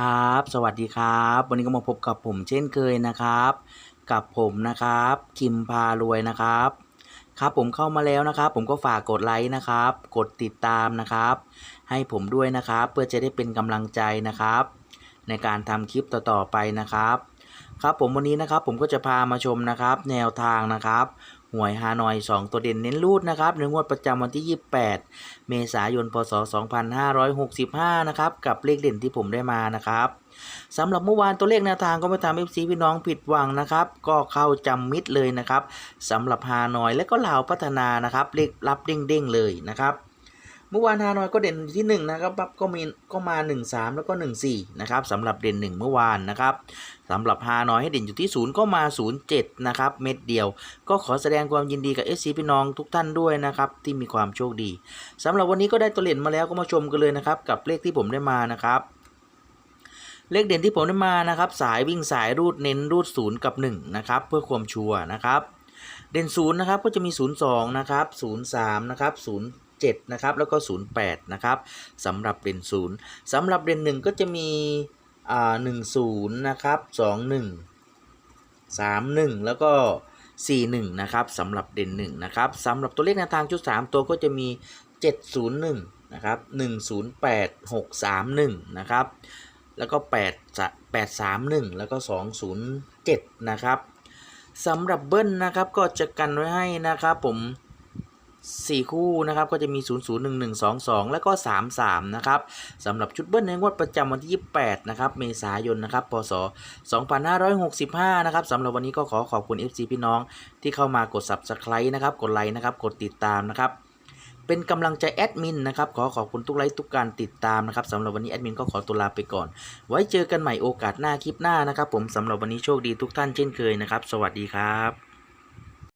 ครับ สวัสดีครับ วันนี้ก็มาพบกับผมเช่นเคยนะครับ กับผมนะครับ คิมพารวยนะครับ ครับผมเข้ามาแล้วนะครับ ผมก็ฝากกดไลค์นะครับ กดติดตามนะครับ ให้ผมด้วยนะครับ เพื่อจะได้เป็นกำลังใจนะครับ ในการทำคลิปต่อๆไปนะครับ ครับผมวันนี้นะครับผมก็จะพามาชมนะครับ แนวทางนะครับ หวยฮานอย 2 ตัวเด่นเน้นรูดนะครับในงวดประจำวันที่ 28 เมษายน พศ 2565 นะครับ กับเลขเด่นที่ผมได้มานะครับสำหรับเมื่อวานตัวเลขแนวทางก็ไม่ทำให้ซีพี่น้องผิดหวังนะครับ ก็เข้าจำมิดเลยนะครับสำหรับฮานอยและก็ลาวพัฒนานะครับเลขรับเด้งๆเลยนะครับ เมื่อวานฮานอยก็เด่นที่1นะครับปั๊บก็มีก็มา 1 3 แล้วก็ 1 4นะครับสำหรับเด่น 1 เมื่อวานนะครับสำหรับฮานอยให้เด่นอยู่ที่ 0 ก็มา 0 7นะครับเม็ดเดียว ก็ขอแสดงความยินดีกับ SC พี่น้องทุกท่านด้วยนะครับที่มีความโชคดีสำหรับวันนี้ก็ได้ตัวเด่นมาแล้วก็มาชมกันเลยนะครับกับเลขที่ผมได้มานะครับเลขเด่นที่ผมได้มานะครับสายวิ่งสายรูดเน้นรูด 0 กับ 1 นะครับ เพื่อความชัวร์นะครับ เด่น0นะครับก็จะมี 0 2 นะครับ 0 3 นะครับ 0 7นะครับแล้วก็ 08นะครับสำหรับเด่น0สำหรับเด่น1ก็จะมีอ่า10นะครับ21 31 แล้วก็ 41นะครับสำหรับเด่น1นะครับสำหรับตัวเลขในวทางชุด 3 ตัวก็จะมี 701นะครับ108 631นะครับแล้วก็8 831 แล้วก็ 207 นะครับสำหรับเบิ้ลนะครับก็จะกันไว้ให้นะครับผม 4 คู่นะครับก็จะมี 0 0 1 1 2 2 แล้วก็ 3 3 นะครับสำหรับชุดเบิ้ลในงวดประจำวันที่ 28 นะครับ เมษายน นะครับ พศ 2565 นะครับสำหรับวันนี้ก็ขอขอบคุณ FC พี่น้องที่เข้ามากด Subscribe นะครับ กดไลค์นะครับ กดติดตามนะครับ เป็นกำลังใจแอดมินนะครับ ขอขอบคุณทุกไลค์ทุกการติดตามนะครับสำหรับวันนี้แอดมินก็ขอตัวลาไปก่อน ไว้เจอกันใหม่โอกาสหน้าคลิปหน้านะครับ ผมสำหรับวันนี้โชคดีทุกท่านเช่นเคยนะครับ สวัสดีครับ